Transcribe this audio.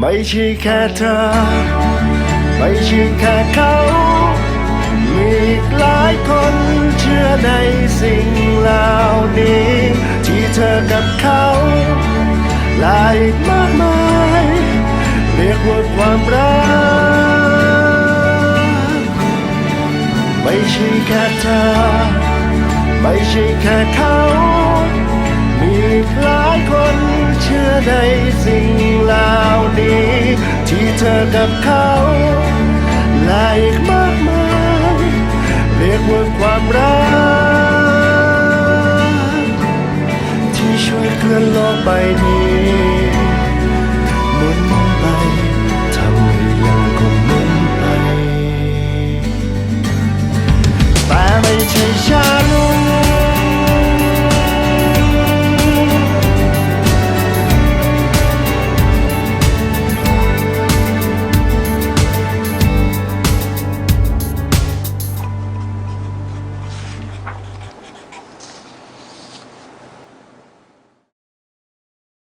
ไม่ใช่แค่เธอ ไม่ใช่แค่เขา มีอีกหลายคนเชื่อในสิ่งเหล่านี้ ที่เธอกับเขาและอีกมากมาย เรียกว่าความรัก ไม่ใช่แค่เธอ ไม่ใช่แค่เขา มีอีกหลายคนเชื่อในสิ่งเหล่า ธอกับเขาและอีกมากมายเรียกว่าความรัก ที่ช่วยเคลื่อนโลกไปนี้หมุนไปทำให้ยังคงมุนไป แต่ไม่ใช่ฉัน